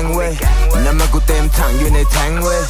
งเว้ยน้ำมันกูเต็มถังอยู่ในแทงเว้ย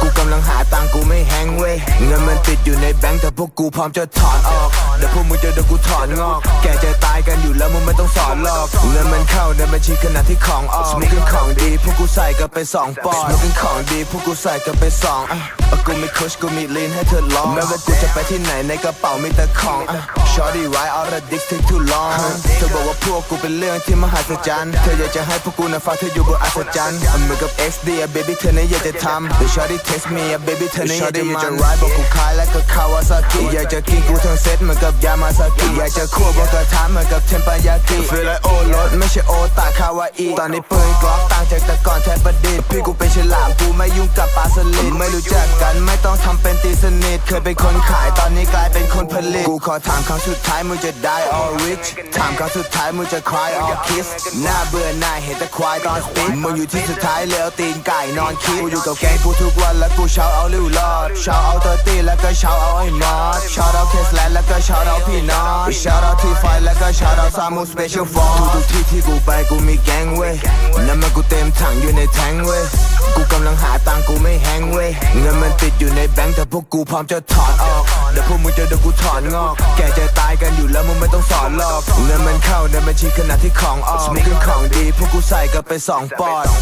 กูกำลังหาตังค์กูไม่แฮงเว้ยเงินมันติดอยู่ในแบงค์แต่พวกกูพร้อมจะถอนออกเดี๋ยวพวกมึงจะโดนกูถอนงอก แกจะตายกันอยู่แล้วมึงไม่ต้องสอนหรอกเงินมันเข้าในบัญชีขณะที่ของออกสมุกินของดีพวกกูใส่กันไปสองปอนด์สมุกินของดีพวกกูใส่กันไปสองอะเอากูมีคุชกูมีลีนให้เธอลองแม้ว่ากูจะไปที่ไหนในกระเป๋ามีแต่ของอะ Shorty why all the dicks take too long เธอบอกว่าพวกกูเป็นเรื่องที่มหัศจรรย์ เธออยากจะให้พวกกูนะฟังเธออยู่บนอัศจรรย์เหมือนกับ XD อะ baby เธอเนี่ยอยากจะทำแต่ Shorty text me อะ baby เธอเนี่ยอยากจะมัน ride บอกกูคล้ายแล้วก็คาวาซากิอยากจะกินกูทั้งเซตเหมือนกับยามาซากิอยากจะคั่วบนกระทะเหมือนกับเทมปายากิ feel like โอ้รถไม่ใช่โอตาคาวาอีตอนนี้ปืนกล็อกต่างจากแต่ก่อนแทบประดิษฐ์พี่กูเป็นฉลามกูไม่ยุ่งกับปลาสลิดไม่รู้จักกันไม่ต้องทำเป็นตีสนิทเคยเป็นคนขายตอนนี้กลายเป็นคนผ ลิตกูขอถามครั้งสุดท้ายมึงจะ die or rich ถามครั้งสุดท้ายมึงจะ cry or kiss หน้าเบื่อหน้าเห็นแต่ควายตอนสปีดมึงอยู่ที่สุดท้ายแล้วตีนไก่นอนคิดกูอยู่กับแกงกูทุกวันแล้วกูเช้าเอาลิวรอดเช้าเอาเตอร์ตี้แล้วก็เช้าเอาไอ้มอสเช้าเอาเคสแลนแล้วก็เช้าเอาพี่นอตเช้าเอาที่ไฟแล้วก็เช้าเอาซามู special force ทุกที่ที่กูไปกูมีแก๊งเว้ยน้ำมันกูเต็มถังอยู่ในแทงเว้ยกูกำลังหาตังกูไม่แฮงเว้ยเงินมันติดอยู่ในแบงค์แต่พวกกูพร้อมจะถอนออก เดี๋ยวพวกมึงจะเดนกูถอนงอก แกจะตายกันอยู่แล้วมึงไม่ต้องสอนหรอกเงินมันเข้าในบัญชีขณะที่ของออกสมุกินของดีพวกกูใส่กันไปสองปอนด์